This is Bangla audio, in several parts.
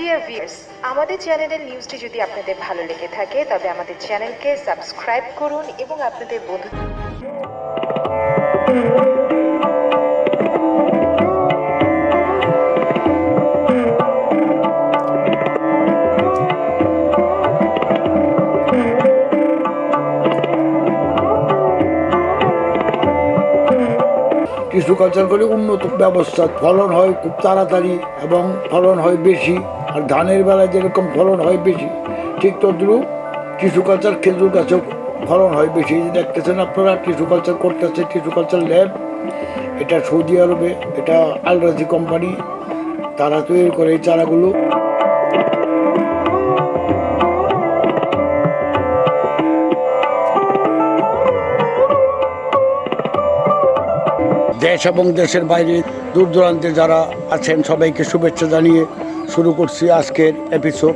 ডিয়ার ভিউয়ার্স আমাদের চ্যানেলের নিউজটি যদি আপনাদের ভালো লেগে থাকে, তবে আমাদের চ্যানেলকে সাবস্ক্রাইব করুন এবং আপনাদের বন্ধু টিস্যু কালচার করে উন্নত ব্যবস্থা ফলন হয় খুব তাড়াতাড়ি এবং ফলন হয় বেশি। আর ধানের বেলায় যেরকম ফলন হয় বেশি, ঠিক তদ্রুপ টিস্যু কালচার খেজুর গাছেও ফলন হয় বেশি। দেখতেছেন আপনারা টিস্যু কালচার করতেছে টিস্যু কালচার ল্যাব এটা সৌদি আরবে, এটা আলরাজি কোম্পানি তারা তৈরি করে এই চারাগুলো। দেশ এবং দেশের বাইরে দূর দূরান্তে যারা আছেন, সবাইকে শুভেচ্ছা জানিয়ে শুরু করছি আজকের এপিসোড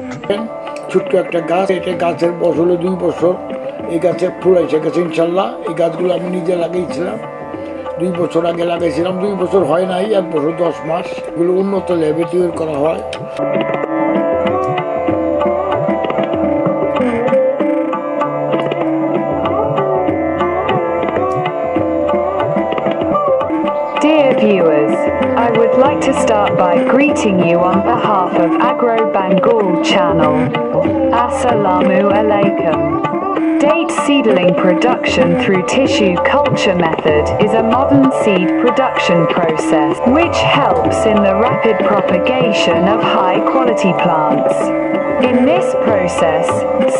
ছোট্ট একটা গাছ এটা গাছের বছর দুই বছর। এই গাছে ফুল এসে গেছে ইনশাল্লাহ। এই গাছগুলো আমি নিজে লাগিয়েছিলাম। দুই বছর আগে লাগাইছিলাম দুই বছর হয় নাই এক বছর দশ মাস। এগুলো উন্নত ল্যাবে তৈরি করা হয়। Dear viewers, I would like to start by greeting you on behalf of Agro Bengal channel. Assalamu alaikum. Date seedling production through tissue culture method is a modern seed production process which helps in the rapid propagation of high quality plants. In this process,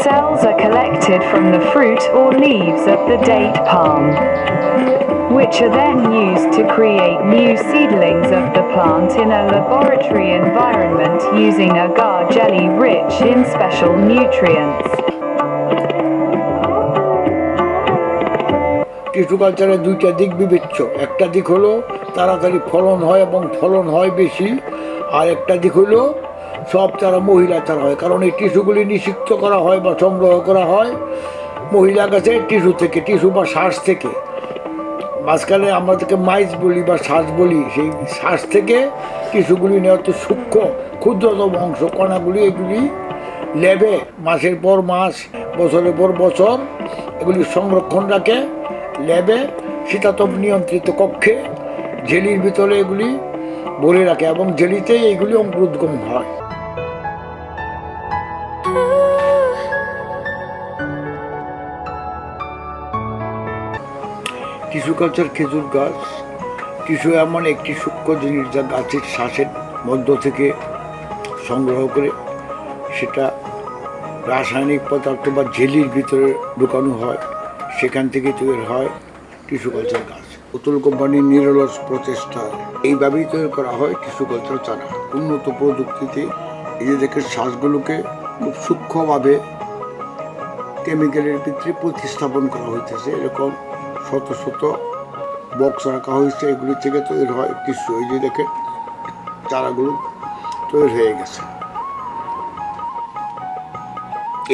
cells are collected from the fruit or leaves of the date palm which are then used to create new seedlings of the plant in a laboratory environment using agar jelly rich in special nutrients. Tissue কালচারের দুইটা দিক বিবেচ্য। একটা দিক হলো তাড়াতাড়ি ফলন হয় এবং ফলন হয় বেশি। আর একটা দিক হলো সব তারা মহিলা চারা হয়, কারণ এই টিস্যুগুলি নিষিক্ত করা হয় বা সংগ্রহ করা হয় মহিলা গাছে টিস্যু থেকে, টিস্যু বা শ্বাস থেকে। মাঝখানে আমরা থেকে মাইজ বলি বা শ্বাস বলি, সেই শ্বাস থেকে কিছুগুলি নেওয়া তো সূক্ষ্ম, ক্ষুদ্রতম অংশ, কণাগুলি এগুলি ল্যাবে মাসের পর মাস, বছরের পর বছর এগুলি সংরক্ষণ রাখে ল্যাবে শীতাতপ নিয়ন্ত্রিত কক্ষে, জেলির ভিতরে এগুলি ভরে রাখে এবং জেলিতেই এগুলি অঙ্কুরোদ্গম হয়। টিস্যু কালচার খেজুর গাছ, টিস্যু এমন একটি সূক্ষ্ম জিনিস যা গাছের শ্বাসের মধ্য থেকে সংগ্রহ করে সেটা রাসায়নিক পদার্থ বা জেলির ভিতরে ঢুকানো হয়, সেখান থেকে তৈরি হয় টিস্যু কালচার গাছ। উত্তর কোম্পানির নিরলস প্রচেষ্টা। এইভাবেই তৈরি করা হয় টিস্যু কালচার চারা। উন্নত প্রযুক্তিতে দেখে শ্বাসগুলোকে খুব সূক্ষ্মভাবে কেমিক্যালের ভিতরে প্রতিস্থাপন করা হইতেছে। এরকম শত শত বক্স রাখা হয়েছে, এগুলি থেকে তৈরি হয় টিস্যু। এই যে দেখেন চারাগুলো তৈরি হয়ে গেছে।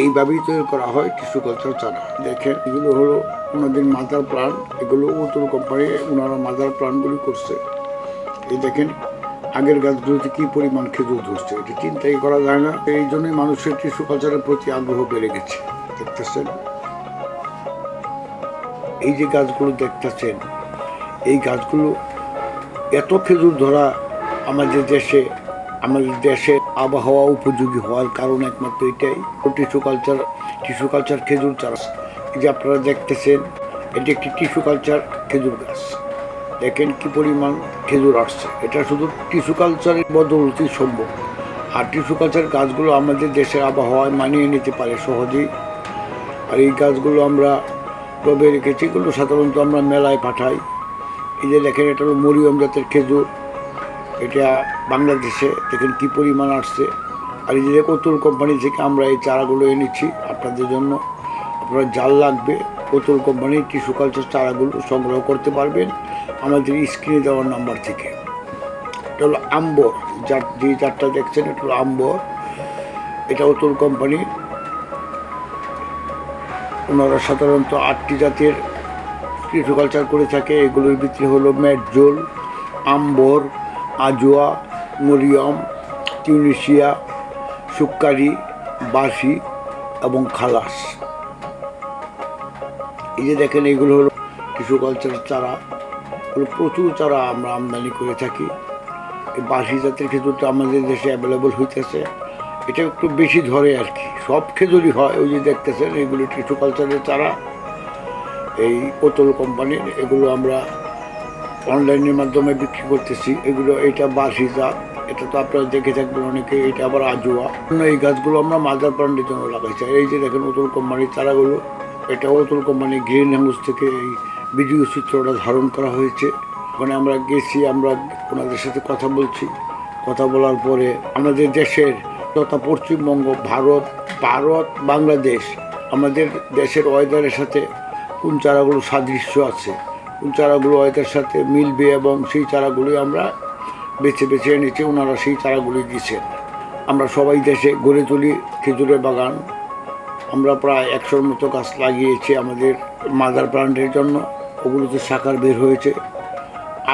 এইভাবেই তৈরি করা হয় টিস্যু কালচার চারা দেখেন, এগুলো হলো ওনাদের মাদার প্লান্ট। এগুলো উত্তর কোম্পানি ওনারা মাদার প্লান্টগুলি করছে। এই দেখেন, আগের গাছগুলোতে কি পরিমাণ খেজুর ধরছে। এটি চিন্তাই করা যায় না। এই জন্যই মানুষের টিস্যু কালচারের প্রতি আগ্রহ বেড়ে গেছে। দেখতেছেন? এই যে গাছগুলো দেখতেছেন, এই গাছগুলো এত খেজুর ধরা আমাদের দেশে আমাদের দেশে আবহাওয়া উপযোগী হওয়ার কারণ একমাত্র এটাই টিস্যু কালচার টিস্যু কালচার খেজুর চাষ। যে আপনারা দেখতেছেন, এটি একটি টিস্যু কালচার খেজুর গাছ। দেখেন কি পরিমাণ খেজুর আসছে। এটা শুধু টিস্যু কালচারের বদলতেই সম্ভব। আর টিস্যু কালচার গাছগুলো আমাদের দেশের আবহাওয়ায় মানিয়ে নিতে পারে সহজেই। আর এই গাছগুলো আমরা টবে রেখেছি এগুলো সাধারণত আমরা মেলায় পাঠাই। এই যে দেখেন, এটা হলো মরিয়ম জাতের খেজুর। এটা বাংলাদেশে, দেখেন কী পরিমাণ আসছে। আর এই যে কতুল কোম্পানি থেকে আমরা এই চারাগুলো এনেছি আপনাদের জন্য। আপনার জাল লাগবে, কতুল কোম্পানির টিস্যু কালচার চারাগুলো সংগ্রহ করতে পারবেন আমাদের স্ক্রিনে দেওয়ার নাম্বার থেকে। এটা হলো আম্বর, যার যে চারটা দেখছেন, এটা হলো আম্বর। এটা অতুল কোম্পানির ওনারা সাধারণত আটটি জাতের টিস্যুকালচার করে থাকে। এগুলোর ভিতরে হলো Medjool Ambar, Ajwa, Mariam Tunisia Sukkari, বাসি এবং খালাস। এই যে দেখেন, এগুলো হলো টিস্যু কালচারের চারা প্রচুর চারা আমরা আমদানি করে থাকি। এই বাসি জাতের ক্ষেত্রে তো আমাদের দেশে অ্যাভেলেবল হইতেছে। এটা একটু বেশি ধরে আর কি। সব খেজুরি হয়, ওই যে দেখতেছেন, এগুলো টিস্যু কালচারের চারা। এই ওতল কোম্পানির, এগুলো আমরা অনলাইনের মাধ্যমে বিক্রি করতেছি। এগুলো, এটা বাসি জাত, এটা তো আপনারা দেখে থাকবেন অনেকে, এটা আবার আজুয়া। এই গাছগুলো আমরা মাদার প্লান্টের জন্য লাগাইছি। এই যে দেখেন অতুল কোম্পানির চারাগুলো, এটা অতুল কোম্পানি গ্রিন হাউস থেকে এই ভিডিও চিত্রটা ধারণ করা হয়েছে। ওখানে আমরা গেছি, আমরা ওনাদের সাথে কথা বলছি। কথা বলার পরে আমাদের দেশের তথা পশ্চিমবঙ্গ, ভারত ভারত, বাংলাদেশ, আমাদের দেশের ওয়েদারের সাথে কোন চারাগুলো সাদৃশ্য আছে? কোন চারাগুলো ওয়েদার সাথে মিলবে এবং সেই চারাগুলি আমরা বেছে বেছে এনেছি, ওনারা সেই চারাগুলি দিচ্ছেন আমরা সবাই দেশে গড়ে তুলি খেজুরের বাগান। আমরা প্রায় একশোর মতো গাছ লাগিয়েছি আমাদের মাদার প্লান্টের জন্য। ওগুলোতে শাখার বের হয়েছে।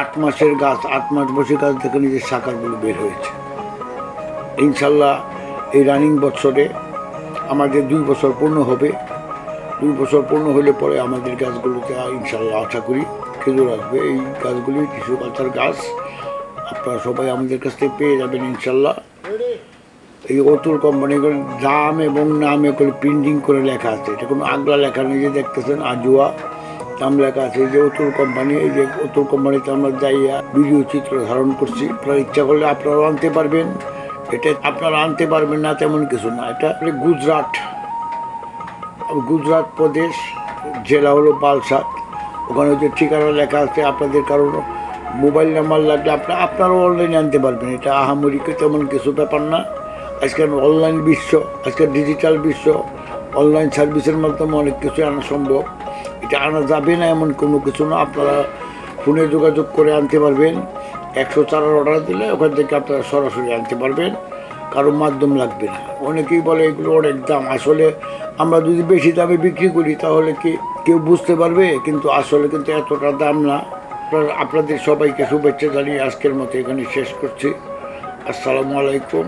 আট মাসের গাছ, আট মাস বসে গাছ থেকে নিজের শাখারগুলো বের হয়েছে। ইনশাল্লাহ এই রানিং বছরে আমাদের দুই বছর পূর্ণ হবে। দুই বছর পূর্ণ হলে পরে আমাদের গাছগুলোতে ইনশাল্লাহ আশা করি খেজুর আসবে। এই গাছগুলি টিস্যু কালচার গাছ, আপনারা সবাই আমাদের কাছ থেকে পেয়ে যাবেন ইনশাল্লাহ। এই অতুল কোম্পানিগুলোর দাম এবং নামে করে প্রিন্টিং করে লেখা আছে। এটা কোনো আগলা লেখা যে দেখতেছেন, আজুয়া। দাম লেখা আছে যে অতুল কোম্পানি, এই যে অতুল কোম্পানিতে আমরা যাইয়া ভিডিও চিত্র ধারণ করছি। আপনারা ইচ্ছা করলে আপনারাও আনতে পারবেন। এটা আপনারা আনতে পারবেন না, তেমন কিছু না। এটা গুজরাট গুজরাট প্রদেশ, জেলা হলো বালসাদ। ওখানে যে ঠিকানা লেখা আছে আপনাদের কারণ। মোবাইল নাম্বার লাগলে আপনার আপনারাও অনলাইনে আনতে পারবেন। এটা আহামরিকে তেমন কিছু ব্যাপার না। আজকাল অনলাইন বিশ্ব আজকাল ডিজিটাল বিশ্ব অনলাইন সার্ভিসের মাধ্যমে অনেক কিছু আনা সম্ভব। এটা আনা যাবে না এমন কোনো কিছু না। আপনারা ফোনে যোগাযোগ করে আনতে পারবেন। একশো চারার অর্ডার দিলে ওখান থেকে আপনারা সরাসরি আনতে পারবেন, কারও মাধ্যম লাগবে না। অনেকেই বলে এগুলো অনেক দাম। আসলে আমরা যদি বেশি দামে বিক্রি করি, তাহলে কি কেউ বুঝতে পারবে? কিন্তু আসলে কিন্তু এতটা দাম না। আপনাদের সবাইকে শুভেচ্ছা জানিয়ে আজকের মতো এখানে শেষ করছি। আসসালামু আলাইকুম।